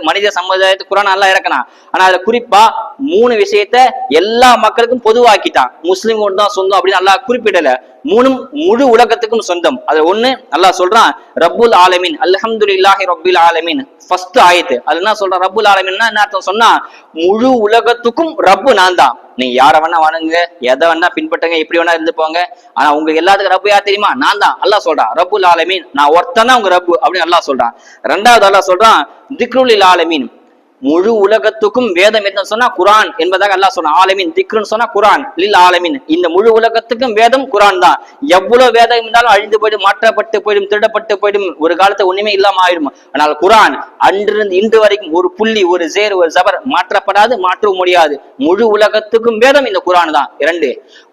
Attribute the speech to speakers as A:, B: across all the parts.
A: மனித சமுதாயத்து குரான் நல்லா இறக்கணும் ஆனா அதுல குறிப்பா மூணு விஷயத்த எல்லா மக்களுக்கும் பொதுவாக்கிட்டான். முஸ்லிம் தான் சொந்தம் அப்படின்னு நல்லா குறிப்பிடல. மூணும் முழு உலகத்துக்கும் சொந்தம். அது ஒண்ணு நல்லா சொல்றான் ரப்புல் ஆலமீன் அல்ஹம்துலில்லாஹி ரபுல் ஆலமீன். ஃபர்ஸ்ட் ஆயத்து. அது என்ன சொல்ற ரப்புல் ஆலமின்னா என்ன அர்த்தம் சொன்னா முழு உலகத்துக்கும் ரப்பு நான் தான். நீங்க யார வேணா வணங்குங்க எதை வேணா பின்பற்றுங்க எப்படி வேணா இருந்து போங்க. ஆனா உங்க எல்லாத்துக்கும் ரப்பு யார் தெரியுமா? நான் தான். அல்லா சொல்றான் ரப்புல் ஆலமீன் நான் ஒருத்தன் தான் உங்க ரப்பு. அப்படின்னு நல்லா சொல்றான். ரெண்டாவது அல்லா சொல்றான் திக்ருலில் ஆலமீன். முழு உலகத்துக்கும் வேதம் என்ன சொன்னா குரான் என்பதாக அல்லாஹ் சொன்னா ஆலமீன் திக்ருன்னு சொன்னா குரான். லில் ஆலமீன். இந்த முழு உலகத்துக்கும் வேதம் குரான் தான். எவ்வளவு வேதம் இருந்தாலும் அழிந்து போயிடும் மாற்றப்பட்டு போயிடும் திருடப்பட்டு போயிடும் ஒரு காலத்துல ஒண்ணுமே இல்லாம ஆயிடும்? ஆனால் குரான் அன்றிருந்து இன்று வரைக்கும் ஒரு புள்ளி ஒரு சேர் ஒரு ஜபர் மாற்றப்படாது மாற்றவும் முடியாது. முழு உலகத்துக்கும் வேதம் இந்த குரான் தான். இரண்டு.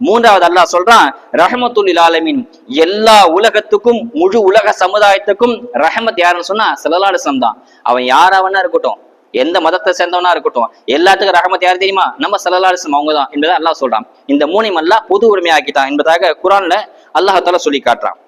A: மூன்றாவது அல்லாஹ் சொல்றான் ரஹமத்துல் ஆலமீன். எல்லா உலகத்துக்கும் முழு உலக சமுதாயத்துக்கும் ரஹமத் யாருன்னு சொன்னா செலலாடிசம் தான். அவன் யாராவனா இருக்கட்டும். எந்த மதத்தை சேர்ந்தவனா இருக்கட்டும் எல்லாத்துக்கும் ரஹமத் யார் தெரியுமா? நம்ம சல்லல்லாஹு அவங்க தான் என்பதை அல்லாஹ் சொல்றான். இந்த மூணையும் அல்லாஹ் பொது உரிமையாக்கிட்டான் என்பதாக குரான்ல அல்லாஹால சொல்லி காட்டுறான்.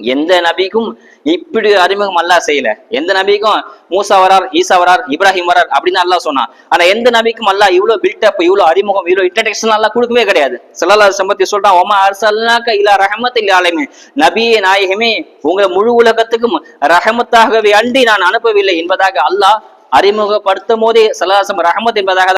A: எந்த நபிக்கும் இப்படி அறிமுகம் அல்லாஹ் செய்யல. எந்த நபிக்கும் மூசா வரார் ஈசா வரார் இப்ராஹிம் வரார் அப்படின்னு அல்லா சொன்னான். ஆனா எந்த நபிக்கும் அல்லா இவ்வளவு பில்டப் இவ்வளவு அறிமுகம் இவ்வளவு இன்ட்ரடக்ஷன் எல்லாம் கொடுக்கவே கிடையாது. சல்லல்லாஹு சம்பத்தி சொல்றான் ஒமா அர்சல்னாக்க இலா இல்ல ஆலமே நபியே நாயகமே உங்களை முழு உலகத்துக்கும் ரஹமத்தாகவே அண்டி நான் அனுப்பவில்லை என்பதாக அல்லாஹ் அறிமுகப்படுத்தும் போதே சல்லாசம் ரஹமத் என்பதாக